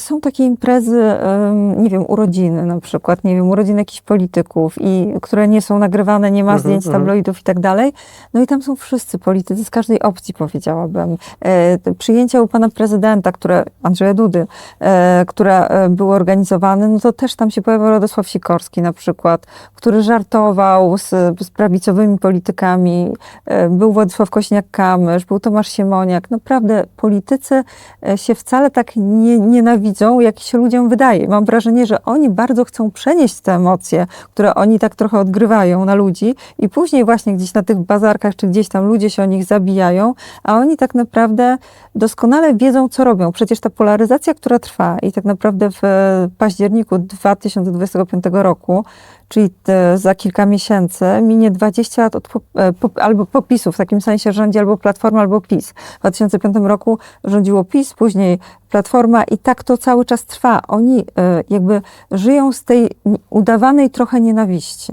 Są takie imprezy, nie wiem, urodziny na przykład, nie wiem, urodziny jakichś polityków, i, które nie są nagrywane, nie ma Mhm, zdjęć mhm. tabloidów i tak dalej. No i tam są wszyscy politycy z każdej opcji, powiedziałabym. E, przyjęcia u pana prezydenta, które, Andrzeja Dudy, e, które e, były organizowane, no to też tam się pojawił Radosław Sikorski na przykład, który żartował z, z prawicowymi politykami. E, był Władysław Kośniak-Kamysz, był Tomasz Siemoniak. Naprawdę politycy się wcale tak nie nienawidzą, jak się ludziom wydaje. Mam wrażenie, że oni bardzo chcą przenieść te emocje, które oni tak trochę odgrywają na ludzi i później właśnie gdzieś na tych bazarkach, czy gdzieś tam ludzie się o nich zabijają, a oni tak naprawdę doskonale wiedzą, co robią. Przecież ta polaryzacja, która trwa i tak naprawdę w e, październiku 2025 roku, czyli te, za kilka miesięcy, minie 20 lat od, po, e, po, albo popisu, w takim sensie rządzi albo Platforma, albo PiS. W 2005 roku rządziło PiS, później Platforma i tak to cały czas trwa. Oni e, jakby żyją z tej udawanej trochę nienawiści.